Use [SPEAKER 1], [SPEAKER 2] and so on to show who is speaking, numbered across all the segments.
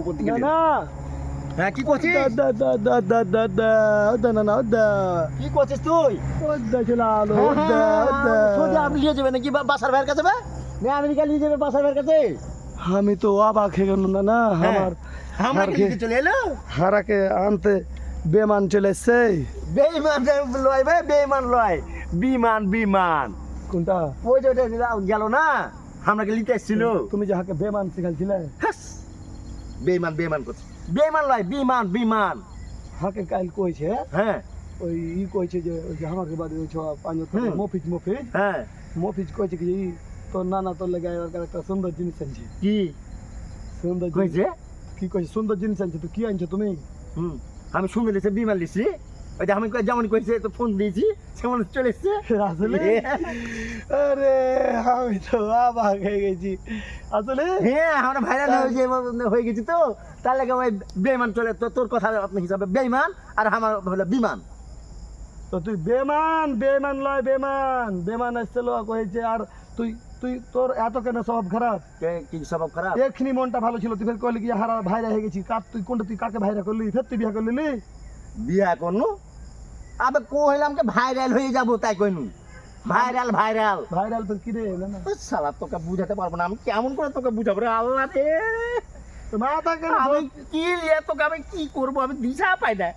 [SPEAKER 1] উপর দিকে
[SPEAKER 2] না
[SPEAKER 1] না। হ্যাঁ কি করছিস?
[SPEAKER 2] দা দা দা দা দা দা দা না না দা।
[SPEAKER 1] কি করছিস তুই?
[SPEAKER 2] চলে আলো
[SPEAKER 1] হ্যাঁ, সোজা আপনি নিয়ে যাবে নাকি বাসার ভাইয়ের কাছে বা? না আমেরিকা নিয়ে যাবে বাসার ভাইয়ের কাছে?
[SPEAKER 2] আমি তো অবাক হয়ে গেল না না
[SPEAKER 1] হ্যাঁ।
[SPEAKER 2] আমার
[SPEAKER 1] আমার কাছে চলে এলো?
[SPEAKER 2] হারাকে আনতে বেমান চলে এসছে।
[SPEAKER 1] বেইমান লয় ভাই বেইমান লয়। বিমান বিমান।
[SPEAKER 2] কোনটা?
[SPEAKER 1] ওই যে গেল না? আমাকে লিতে এসেছিল?
[SPEAKER 2] তুমি যাহাকে বেমান শিখাইছিলে।
[SPEAKER 1] হাস, বেইমান বেইমান করছে। বেইমান লয় বিমান বিমান।
[SPEAKER 2] হাকে কাল কইছে
[SPEAKER 1] হ্যাঁ।
[SPEAKER 2] ওই ই কইছে যে ওই যে আমাকে বাড়ি ওই ছ পাঁচ মফিজ মফিজ।
[SPEAKER 1] হ্যাঁ।
[SPEAKER 2] মফিজ কইছে কি ই তোর নানা তোর লেগে একটা সুন্দর জিনিস আনছে।
[SPEAKER 1] কি?
[SPEAKER 2] সুন্দর
[SPEAKER 1] কইছে?
[SPEAKER 2] কি কইছে? সুন্দর জিনিস আনছে তো কি আনছো তুমি?
[SPEAKER 1] হুম। আমি শুনে লিছে বিমান লিখছি ওই আমি যেমন কইছে তো ফোন দিয়েছি সেমন চলে এসছে।
[SPEAKER 2] আসলে? আরে আমি তো অবাক হয়ে গেছি। আসলে?
[SPEAKER 1] হ্যাঁ আমরা ভাইরাল হয়ে হয়ে গেছি তো। তার লাগে ওই বেইমান চলে তো তোর কথা আপনি হিসাবে বেইমান আর আমার হলো বিমান।
[SPEAKER 2] তো তুই বেমান বেমান লয় বেমান বেমান আসছিল কইছে আর তুই তুই তোর এত কেন স্বভাব খারাপ?
[SPEAKER 1] কি স্বভাব খারাপ?
[SPEAKER 2] এক্ষুনি মনটা ভালো ছিল তুই ফের কইলি কি হারা ভাইরা হয়ে গেছি। কার তুই কোনটা তুই কাকে ভাইরা করলি? ফের তুই বিয়া করলি?
[SPEAKER 1] বিয়া করনু। আবে কইলাম কে ভাইরাল হয়ে যাব তাই কইনু। ভাইরাল ভাইরাল
[SPEAKER 2] ভাইরাল তো কি রে না
[SPEAKER 1] সালা তোকে বুঝাতে পারব না। আমি কেমন করে তোকে বুঝাবো রে? আল্লাহ রে! আমি কি লিয়ে তোকে আমি কি করব? আমি দিশা পাই না।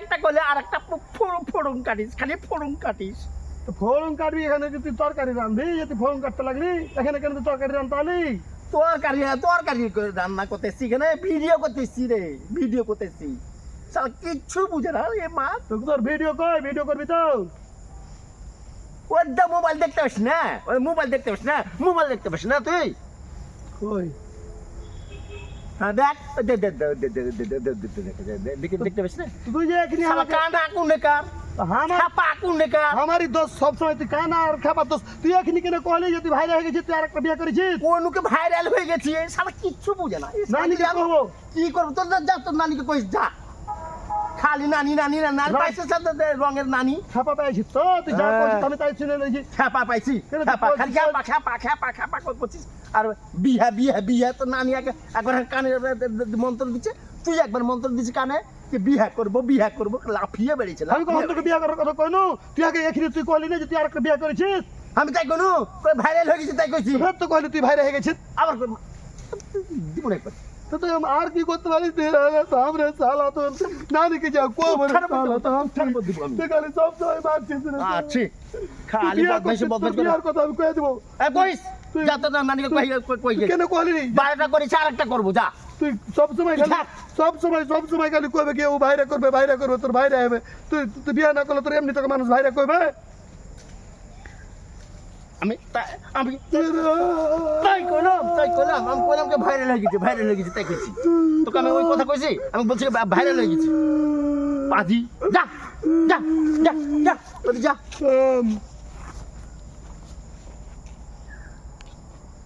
[SPEAKER 1] একটা করলে আর একটা ফোড়ং ফোড়ং কাটিস খালি ফোড়ং কাটিস।
[SPEAKER 2] তো ফোড়ন কাটবি এখানে তুই তরকারি রান্ধবি যে তুই ফোড়ন কাটতে লাগলি এখানে কেন তরকারি রান্ধতে আলি
[SPEAKER 1] তরকারি তরকারি করে রান্না করতেছি এখানে ভিডিও করতেছি রে ভিডিও করতেছি। শালা কিচ্ছু বুঝে না এ মা
[SPEAKER 2] তোকে তোর ভিডিও কই ভিডিও করবি তো
[SPEAKER 1] ওর দা মোবাইল দেখতে পাস না ওই মোবাইল দেখতে পাস না মোবাইল দেখতে পাস না তুই
[SPEAKER 2] কই
[SPEAKER 1] হ্যাঁ দেখ দেখতে পাস না
[SPEAKER 2] তুই যে এখানে আমার
[SPEAKER 1] কানা কোনে কার
[SPEAKER 2] আমারই দোষ সবসময় তুই কানা আর খাবার দোষ তুই এখানে কেন কহলে যদি ভাইরাল হয়ে গেছিস তুই আর একটা বিয়ে করেছিস
[SPEAKER 1] কোনুকে ভাইরাল হয়ে গেছি সারা কিচ্ছু বুঝে না
[SPEAKER 2] নানিকে
[SPEAKER 1] কি করব তোর যা তোর নানিকে কইস যা খালি নানি নানি না নানি পাইছে সাথে রঙের নানি।
[SPEAKER 2] ছাপা পেয়েছিস তো তুই যা
[SPEAKER 1] হ্যাঁ।
[SPEAKER 2] করছিস আমি তাই শুনে নিয়েছি
[SPEAKER 1] খ্যাপা পাইছি খালি
[SPEAKER 2] করছিস?
[SPEAKER 1] আর বিহা বিহা বিহা তো নানি একবার কানে মন্ত্র দিচ্ছে তুই একবার মন্ত্র দিচ্ছিস কানে যে বিহা করব বিহা করব লাফিয়ে বেরিয়েছে
[SPEAKER 2] আমি কখন তোকে বিয়ে করার কথা কইনু? তুই আগে এখানে তুই কহলি না যে তুই আর একটা করেছিস।
[SPEAKER 1] আমি তাই কোনো ভাইরাল হয়ে গেছি তাই কইছি।
[SPEAKER 2] ফের তো কহলি তুই ভাইরা হয়ে গেছিস।
[SPEAKER 1] আবার দিব না একবার।
[SPEAKER 2] তো তুই আর কি করতে পারিস? তুই সামনে সালা তোর নানিকে যা কো সালা তো আমি
[SPEAKER 1] খারাপ দিব আমি।
[SPEAKER 2] তুই খালি সব সময় মারছিস রে।
[SPEAKER 1] আছি খালি বদমাইশি
[SPEAKER 2] করছিস,
[SPEAKER 1] করে।
[SPEAKER 2] বিয়ার কথা আমি কয়ে দেবো।
[SPEAKER 1] এ কইস? যা তো না নানিকে কই কই- কই
[SPEAKER 2] কেন কহলি নি
[SPEAKER 1] বারোটা করিস আর একটা করব যা।
[SPEAKER 2] তুই সব সময় খালি সব সময় সব সময় খালি কইবে কি ও ভাইরা করবে তোর হবে তুই তুই বিয়ে না করলে তোর এমনি তোকে মানুষ ভাইরা কইবে?
[SPEAKER 1] আমি তাই আমি
[SPEAKER 2] তাই
[SPEAKER 1] কইলাম তাই কইলাম, আমি কইলাম কে ভাইরাল হয়ে গেছে ভাইরাল হয়ে গেছে, তাই কইছি। তোকে আমি ওই কথা কইছি? আমি বলছি ভাইরাল হয়ে গেছি। পাজি, যা যা যা যা।